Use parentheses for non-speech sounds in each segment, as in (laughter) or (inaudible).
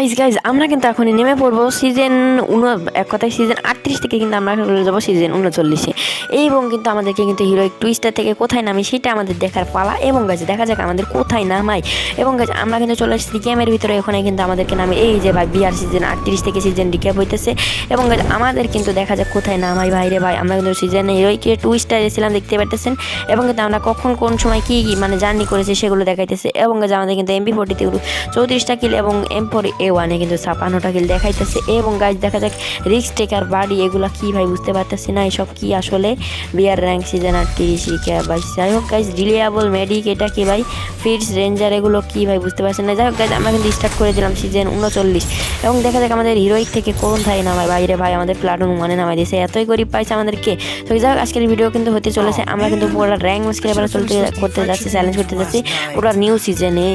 Guys guys আমরা কিন্তু এখনই নেমে পড়ব সিজন উন, এক কথায় সিজন আটত্রিশ থেকে কিন্তু আমরা চলে যাব সিজন উনচল্লিশে। এবং কিন্তু আমাদেরকে কিন্তু হিরোইক টুইস্টার থেকে কোথায় নামি সেটা আমাদের দেখার পালা এবং গাছ দেখা যাক আমাদের কোথায় নামাই এবং গাছ আমরা কিন্তু চলে এসেছি গেমের ভিতরে, ওখানে কিন্তু আমাদেরকে নামে, এই যে ভাই বিআর সিজন আটত্রিশ থেকে সিজন রিক্যাপ হইতেছে। এবং গাছ আমাদের কিন্তু দেখা যাক কোথায় নামাই ভাইরে ভাই, আমরা কিন্তু সিজনে হিরোইকে টুইস্টার এসেছিলাম দেখতে পারতেছেন। এবং কিন্তু আমরা কখন কোন সময় কী কী মানে জার্নি করেছি সেগুলো দেখাইতেছে। এবং গাছ আমাদের কিন্তু এমপি ফোর্টিতে চৌত্রিশটা কিল এবং এম ফোর ওয়ানে কিন্তু ছাপানোটা কিল দেখাইতেছে এবং গাছ দেখা যাক রিক্স টেকার বাড়ি এগুলো কী ভাই বুঝতে পারতেছি না, এসব কি আসলে বিয়ার র্যাঙ্ক সিজন আর তিরিশ ভাই যাই হোক গাইজ রিলিয়াবল মেডিক এটা কি ভাই? ফিটস রেঞ্জার এগুলো কি ভাই বুঝতে পারছেন না? যাই হোক গাইজ আমরা কিন্তু স্টার্ট করে দিলাম সিজন উনচল্লিশ। এবং দেখা যাক আমাদের হিরোইক থেকে কোন থাই নামায়। বাইরে ভাই আমাদের প্লাটুন মানে নামাই দিয়েছে, এতই গরিব পাইছে আমাদেরকে। তো যাই হোক, আজকের ভিডিও কিন্তু হতে চলেছে। আমরা কিন্তু পুরো র্যাঙ্ক মুশকিল এবার চলতে করতে যাচ্ছি চ্যালেঞ্জ করতে যাচ্ছি। পুরো নিউ সিজনে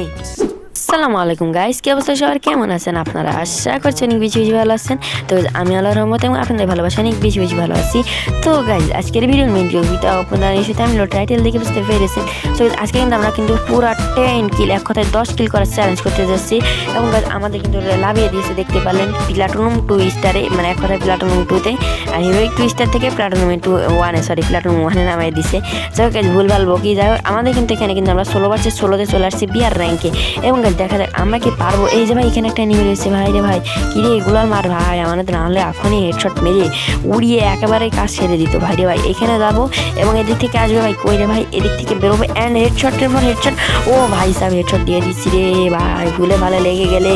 আসসালামু আলাইকুম গাইস কি অবস্থা? সবার কেমন আছেন আপনারা? আশা করছি অনেক বেশি বেশি ভালো আছেন। তো আমি আল্লাহ রহমত এবং আপনাদের ভালোবাসা অনেক বেশি বেশি ভালো আছি। তো গাইজ আজকের ভিডিওর মেন ভিডিওটা আপনারা এসে আমি টাইটেল দেখে বুঝতে পেরেছেন। তো আজকে কিন্তু আমরা কিন্তু পুরো টেন কিল এক কথায় দশ কিল করার চ্যালেঞ্জ করতে যাচ্ছি। এবং guys, আমাদের কিন্তু লাভিয়ে দিয়েছে দেখতে পারলেন। প্লাটুনুম টু স্টারে মানে এক কথায় প্লাটুনুম টুতে আর হিরোইক টু স্টার থেকে প্লাটুনুম টু ওয়ানে সরি প্লাটুনুম ওয়ানে নামাই দিছে। যাই হোক guys, ভুল ভালো বকি। যাই হোক আমাদের কিন্তু এখানে কিন্তু আমরা ষোলো বাচ্চা ষোলোতে চলে আসছি বিয়ার র্যাঙ্কে এবং guys, দেখা যাক, আমরা কি পারব? এই যে ভাই, এখানে একটা নিমে রয়েছে ভাই রে ভাই। কি রে এগুলো মার ভাই, আমাদের না হলে এখনই হেডশট মেরে উড়িয়ে একেবারে কাজ ছেড়ে দিত ভাই রে ভাই। এখানে যাব এবং এদিক থেকে আসবে ভাই কই রে ভাই? এদিক থেকে বেরোবে অ্যান্ড হেডশটের পর হেডশট ও ভাই সাহেব হেডশট দিয়ে দিচ্ছি রে ভাই। ভুলে ভালো লেগে গেলে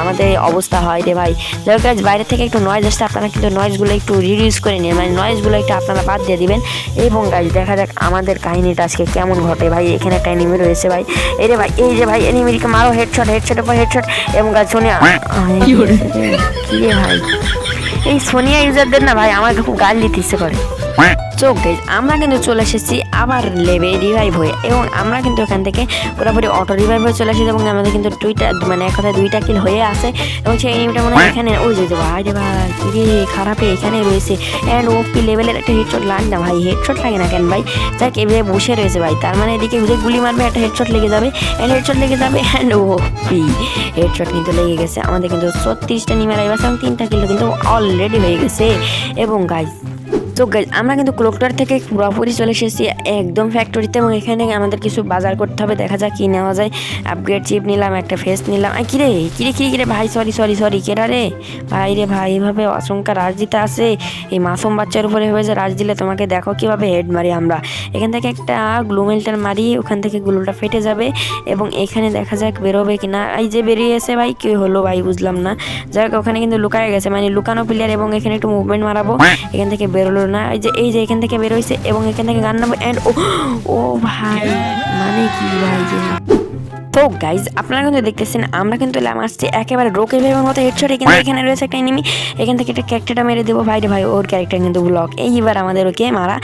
আমাদের অবস্থা হয় রে ভাই। যাই হোক বাইরে থেকে একটু নয়েজ আসছে, আপনারা কিন্তু নয়েজগুলো একটু রিডিউস করে নিন। মানে নয়েজগুলো একটু আপনারা বাদ দিয়ে দিবেন। এবং গাছ দেখা যাক আমাদের কাহিনীটা আজকে কেমন ঘটে ভাই। এখানে একটা এনিমি রয়েছে ভাই। এই রে ভাই, এই যে ভাই এনিমিকে মারো হেডশট হেডশটের পর হেডশট এবং গাছ সোনিয়া। কি রে ভাই? এই সোনিয়া ইউজারদের না ভাই আমাকে খুব গাল দিতে ইচ্ছে করে। চোখ গাইজ আমরা কিন্তু চলে এসেছি আবার লেবে রিভাইভ হয়ে এবং আমরা কিন্তু এখান থেকে পুরোপুরি অটো রিভাইভ হয়ে চলে এসেছি এবং আমাদের কিন্তু দুইটা মানে এক কথায় দুইটা কিল হয়ে আছে এবং সেই এনিমিটা মনে হয় এখানে, ওই যে ভাই রে ভাই, কি রে, খারাপে এখানে রয়েছে। অ্যান্ড ওপি লেভেলের একটা হেডশট লাগে না ভাই হেডশট লাগে না কেন ভাই? যাক, এভাবে বসে রয়েছে ভাই। তার মানে এদিকে যে গুলি মারবে, একটা হেডশট লেগে যাবে। অ্যান্ড হেডশট লেগে যাবে অ্যান্ড ওপি হেডশট কিন্তু লেগে গেছে। আমাদের কিন্তু ছত্রিশটা নিমে আছে এবং তিনটা কিলো কিন্তু অলরেডি হয়ে গেছে। এবং গাইজ তো আমরা কিন্তু ক্লোকটার থেকে পুরোপুরি চলে এসেছি একদম ফ্যাক্টরিতে এবং এখানে আমাদের কিছু বাজার করতে হবে। দেখা যাক কী নেওয়া যায়। আপগ্রেড চিপ নিলাম একটা ফেস নিলাম। আর কিরে? কিরে কিরে কিরে? ভাই সরি সরি সরি কেরা রে? ভাই রে ভাই এভাবে অসংখ্য রাজ দিতে আসে। এই মাসুম বাচ্চার উপরে হয়ে যে রাজ দিলে তোমাকে দেখো কীভাবে হেড মারি আমরা। এখান থেকে একটা গ্লুমেলটার মারি ওখান থেকে গ্লুটা ফেটে যাবে এবং এখানে দেখা যাক বেরোবে কি না এই যে বেরিয়ে এসে ভাই কী হলো ভাই বুঝলাম না। যাই হোক ওখানে কিন্তু লুকায় গেছে। মানে লুকানো প্লেয়ার এবং এখানে একটু মুভমেন্ট মারাবো। এখান থেকে বেরোলো না এই যে এই যে এখান থেকে বেরোইছে এবং এখান থেকে গান নামবো অ্যান্ড ও ও ভাই মানে কি ভাই, যে তো গাইজ আপনারা কিন্তু দেখতেছেন, আমরা কিন্তু এলাম আসছি একেবারে রোকে ভেবের মতো হেডশট এখানে এখানে রয়েছে একটা এনিমি এখান থেকে একটা ক্যারেক্টারটা মেরে দেবো। ভাই রে ভাই, ওর ক্যারেক্টার কিন্তু ব্লক এইবার আমাদের ওকে মারা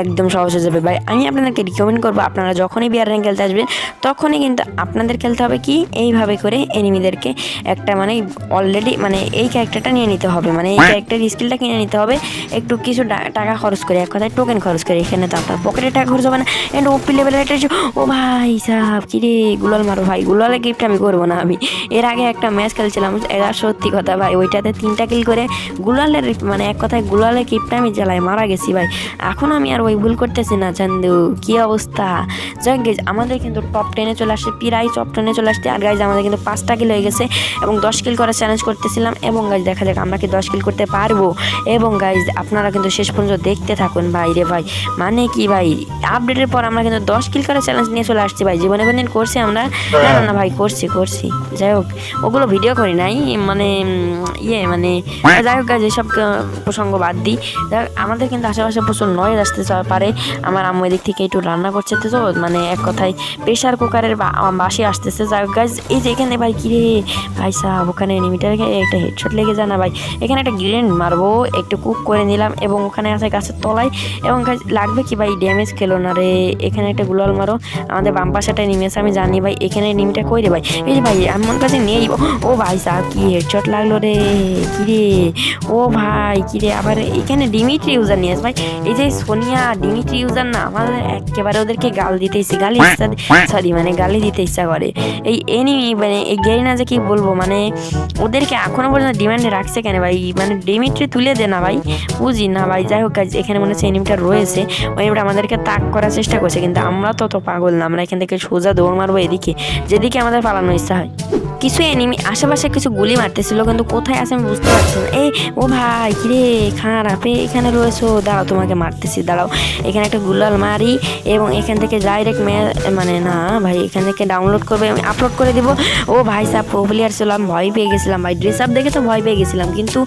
একদম সহজ হয়ে যাবে। ভাই, আমি আপনাদেরকে রিকমেন্ড করব, আপনারা যখনই বিয়ার র্যাঙ্ক খেলতে আসবেন, তখনই কিন্তু আপনাদের খেলতে হবে কি? এইভাবে করে এনিমিদেরকে একটা মানে অলরেডি মানে এই ক্যারেক্টারটা নিয়ে নিতে হবে। মানে এই ক্যারেক্টার স্কিলটা কিনে নিতে হবে। একটু কিছু টাকা খরচ করে, এক কথায় টোকেন খরচ করে। এখানে তো আপনার পকেটে টাকা খরচ হবে না। এন্ড ওপি লেভেলের ও ভাই সাহ কি রে গুলাল মারো। ভাই গুলালে গিফট আমি করব না আমি। এর আগে একটা ম্যাচ খেলছিলাম এটা সত্যি কথা ভাই, ওইটাতে তিনটা কিল করে গুলালের মানে এক কথায় গুলালে গিফটটা আমি জ্বালাই মারা গেছি ভাই। এখন আমি আর ওই ভুল করতেছি না, চান্দু, কি অবস্থা? যাক গেজ আমাদের কিন্তু টপ টেনে চলে আসছে প্রায় টপ টেনে চলে আসছে আর গাইজ আমাদের কিন্তু পাঁচটা কিল হয়ে গেছে, এবং দশ কিল করার চ্যালেঞ্জ করতেছিলাম, এবং গাইজ দেখা যাক আমরা কি দশ কিল করতে পারব। এবং গাইজ আপনারা কিন্তু শেষ পর্যন্ত দেখতে থাকুন ভাই রে ভাই। মানে কি ভাই আপডেটের পর আমরা কিন্তু দশ কিল করার চ্যালেঞ্জ নিয়ে চলে আসছি ভাই, জীবনে কোনদিন করছি আমরা না না না ভাই করছি করছি। যাই হোক ওগুলো ভিডিও করি নাই মানে ইয়ে মানে যাই হোক এসব প্রসঙ্গ বাদ দিই। আমাদের কিন্তু আশেপাশে প্রচুর নয়েজ আসতে পারে। আমার আম্মু এদিক থেকে একটু রান্না করছে তো মানে এক কথায় প্রেশার কুকারের বাসি আসতেছে। যাই হোক গাইজ এই যে এখানে ভাই কিরে ভাই সাহেব ওখানে এনিমিটারকে একটা হেডশট লেগে যায় না ভাই? এখানে একটা গ্রেনেড মারবো একটু কুক করে নিলাম এবং ওখানে আছে গাছের তলায়। এবং guys, লাগবে কি ভাই ড্যামেজ খেলো না রে? এখানে একটা গুলাল মারো। আমাদের বাম পাশে একটা নেমেছে আমি জানি ভাই এখানে নিমটা কই রে ভাই? এই ভাই, আমার কাছে নেই ও- ও ভাই সাহেব, কি হেডশট লাগল রে, কি রে? ও ভাই, কি রে? আবার এখানে ডিমিট্রি ইউজার নিয়ে ভাই। এই যে সোনিয়া ডিমিট্রি ইউজার না, আমার একেবারে ওদেরকে গাল দিতে ইচ্ছে, গালি সরি মানে গালি দিতে ইচ্ছা করে। এই এনিমি মানে এই গেরিনা যে কি বলব মানে ওদেরকে এখনও পর্যন্ত ডিমান্ডে রাখছে কেন ভাই? মানে ডিমিট্রি তুলে দে না ভাই, বুঝি না ভাই? যাই হোক এখানে মনে হচ্ছে এনিমিটা রয়েছে। ওই এনিমিটা আমাদেরকে তাক করার চেষ্টা করছে, কিন্তু আমরা তত পাগল না, আমরা এখান থেকে সোজা দৌড় মারবো এদিকে। যেদিকে আমাদের পালানোর ইচ্ছা হয়। কিছু এনিমি আশেপাশে কিছু গুলি মারতেছিল, কিন্তু কোথায় আছে আমি বুঝতে পারছি না। এই, ও ভাই, কিরে খারাপ এখানে রয়েছো? দাঁড়াও, তোমাকে মারতেছি, দাঁড়াও। এখানে একটা গুলাল মারি এবং এখান থেকে ডাইরেক্ট মেয়ে মানে না, ভাই, এখান থেকে ডাউনলোড করবে, আমি আপলোড করে দিব। ও ভাই সাহ প্রো প্লেয়ার ছিলাম ভয় পেয়ে গেছিলাম, ভাই ড্রেস আপ দেখে তো ভয় পেয়ে গেছিলাম, কিন্তু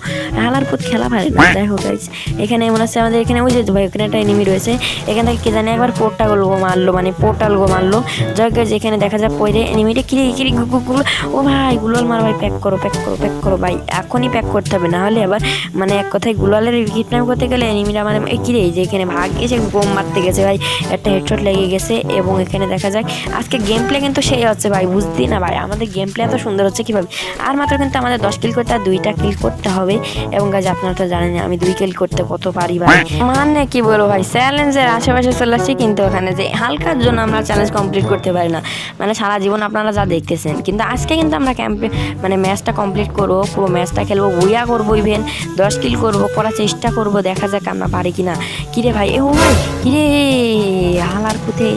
হালার পুত খেলা ভালো না, যাই হোক এখানে মনে হচ্ছে আমাদের এখানে, ওই যে ভাই, ওখানে একটা এনিমি রয়েছে। এখান থেকে কে জানি একবার পোর্টাল গো মারলো মানে পোর্টাল গো মারলো। যাই হোক এখানে দেখা যায় পরে এনিমিটা কিরে কিরে ও ভাই, গুলাল মার ভাই প্যাক করো প্যাক করো প্যাক করো, ভাই। এখনই প্যাক করতে হবে, না হলে আবার মানে এক কথায় গুলালের কিডন্যাপ করতে গেলে এনিমিটা মানে এই কিরে যে এখানে ভাগ গেছে, বোম মারতে গেছে, ভাই। একটা হেডশট লেগে গেছে, এবং এখানে দেখা যায় আজকে গেম প্লে কিন্তু সেই হচ্ছে, ভাই, বুঝতি না, ভাই। আমাদের গেম প্লে এত সুন্দর হচ্ছে কীভাবে? আর মাত্র কিন্তু আমাদের দশ কিল করতে, আর দুইটা কিল করতে হবে। এবং গাছ আপনারা তো জানেন আমি দুই কিল করতে কত পারি, ভাই। মানে কি বলব, ভাই চ্যালেঞ্জের আশেপাশে চলে আসছি, কিন্তু ওখানে যে হালকার জন্য আমরা চ্যালেঞ্জ কমপ্লিট করতে পারি না। মানে সারা জীবন আপনারা যা দেখতেছেন, কিন্তু আজকে কিন্তু আমরা ক্যাম্পে মানে ম্যাচটা কমপ্লিট করব পুরো ম্যাচটা খেলব বুইয়া করব ইভেন দশ কিল করব করার চেষ্টা করব দেখা যাক আমরা পারি কি না কিরে ভাই এ ও ভাই কিরে হালার পুঁতে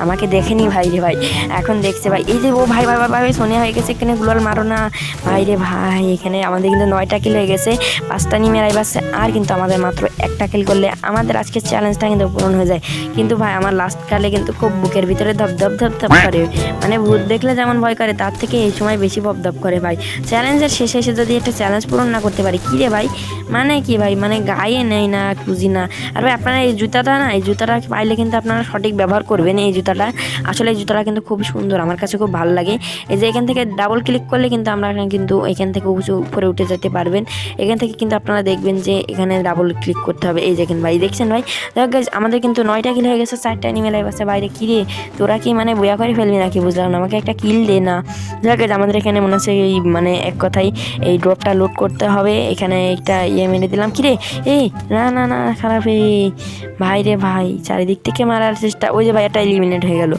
আমাকে দেখেনি ভাই রে ভাই এখন দেখছে ভাই এই যে ও ভাই ভাই ভাই সোনিয়া হয়ে গেছে এখানে গুলাল মারো না ভাই রে ভাই এখানে আমাদের কিন্তু নয়টা কিল হয়ে গেছে পাঁচটা নিয়ে মেরাই বাসছে আর কিন্তু আমাদের মাত্র একটা কিল করলে আমাদের আজকে চ্যালেঞ্জটা কিন্তু পূরণ হয়ে যায়। কিন্তু ভাই আমার লাস্ট কালে কিন্তু খুব বুকের ভিতরে ধপ ধপ ধপ ধপ করে মানে ভূত দেখলে যেমন ভয় করে তার থেকে এই সময় বেশি ভপ ধপ করে ভাই। চ্যালেঞ্জের শেষে এসে যদি একটা চ্যালেঞ্জ পূরণ না করতে পারি, কী রে ভাই? মানে কি ভাই? মানে গায়ে নেই না, খুঁজি না। আর ভাই, আপনারা এই জুতাটা না, এই জুতাটা পাইলে কিন্তু আপনারা সঠিক ব্যবহার করবেন এই জুতাটা। আসলে এই জুতাটা কিন্তু খুব সুন্দর, আমার কাছে খুব ভালো লাগে। এই যে এখান থেকে ডাবল ক্লিক করলে কিন্তু আমরা কিন্তু এখান থেকে উঁচু উপরে উঠে যেতে পারবেন। এখান থেকে কিন্তু আপনারা দেখবেন যে এখানে ডাবল ক্লিক করতে হবে। এই দেখেন ভাই, দেখছেন ভাই? দেখ আমাদের কিন্তু নয়টা কিল হয়ে গেছে, চারটা নিমেলাই বাসে বাইরে কিরে তোরা কি মানে বয়া করে ফেলবি নাকি? বুঝলাম আমাকে একটা কিল দে না। দেখ guys, আমাদের এখানে মনে হচ্ছে এই মানে এক কথাই এই ড্রপটা লোড করতে হবে। এখানে একটা ইয়ে মেরে দিলাম। কিরে? এই না না না খারাপ এই ভাই রে ভাই চারিদিক থেকে মারার চেষ্টা। ওই যে ভাই একটা এলিমিনেট হয়ে গেল।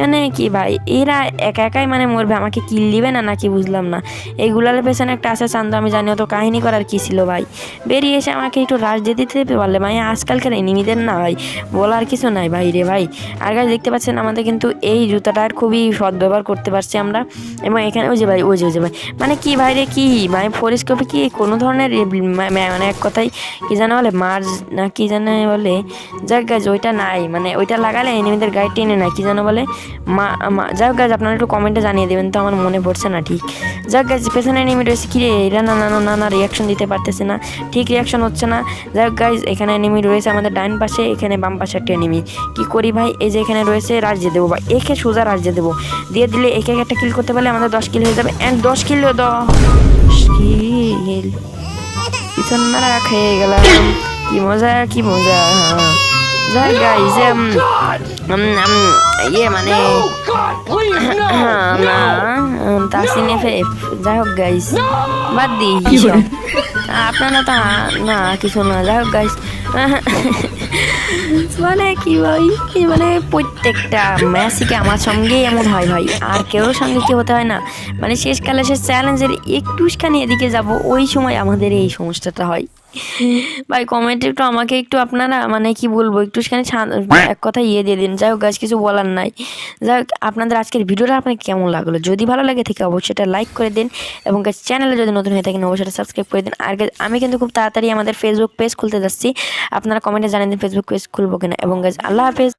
মানে কি ভাই এরা একা একাই মানে মরবে? আমাকে কিল দিবে না? নাকি বুঝলাম না। এই গুলালের পেছনে একটা আছে চান্দ। আমি জানি অত কাহিনী করার কি ছিল ভাই। বেরিয়ে এসে আমাকে একটু রাজ দিয়ে দিতে পারলে ভাই আজকালকার এনিমিদের না ভাই বলার কিছু নাই ভাই রে ভাই। আর গাছ দেখতে পাচ্ছেন আমাদের কিন্তু এই জুতাটার খুবই সদ্ব্যবহার করতে পারছি আমরা। এবং এখানে, ওই যে ভাই, ওই যে ওই যে ভাই। মানে কি ভাই রে, কি? মানে ফরিস্কোপে কি কোনো ধরনের মানে এক কথাই কি জানা বলে, মার্জ না কি জানে বলে, যাক গাছ ওইটা নাই। মানে ওইটা লাগালে এনিমিদের গায়ে টেনে নাই কি জানো বলে, মা যাক গাছ আপনারা একটু কমেন্টে জানিয়ে দেবেন, তো আমার মনে পড়ছে না ঠিক। যাক গাছ পেছনে এনিমি রয়েছে। কি রে, এরা না না না না রিয়াকশন দিতে পারতেছে না। ঠিক রিয়াকশন হচ্ছে না। যাক গাইজ এখানে এনিমি রয়েছে আমাদের ডাইন পাশে, এখানে বাম পাশে একটা এনিমি কি করি ভাই? এই যে এখানে রয়েছে রাজ্যে দেবো ভাই। একে সোজা রাজ্যে দেবো। দিয়ে দিলে একে একটা কিল করতে পারলে আমাদের দশ কিল হয়ে যাবে। অ্যান্ড দশ কিল দশ কিল। পিছন মারা খেয়ে গেলাম। কি মজা কি মজা। যাই গাইজ ইয়ে মানে না তাসিন এফ যাই হোক গাইজ বাদ দি এসব। আপনারা তো না কিছু না। যাই হোক গাইজ (laughs) মানে কি ভাই মানে প্রত্যেকটা ম্যাচই আমার সঙ্গেই এমন হয় ভাই, আর কেউ সঙ্গে কি হতে হয় না। মানে শেষকালে সে চ্যালেঞ্জের একটুখানি এদিকে যাব, ওই সময় আমাদের এই সমস্যাটা হয়। (laughs) ভাই কমেন্টে একটু আমাকে একটু আপনারা মানে কি বলব, একটু সেখানে এক কথা ইয়ে দিয়ে দিন। যাই হোক, গাছ কিছু বলার নাই। যাই হোক, আপনাদের আজকের ভিডিওটা আপনাকে কেমন লাগল? যদি ভালো লাগে থেকে, অবশ্যই এটা লাইক করে দিন এবং গাছ চ্যানেলে যদি নতুন হয়ে থাকেন, অবশ্যই এটা সাবস্ক্রাইব করে দিন। আর আমি কিন্তু খুব তাড়াতাড়ি আমাদের ফেসবুক পেজ খুলতে যাচ্ছি। আপনারা কমেন্টে জানিয়ে দিন ফেসবুক পেজ খুলবো কিনা। এবং গাছ, আল্লাহ হাফেজ।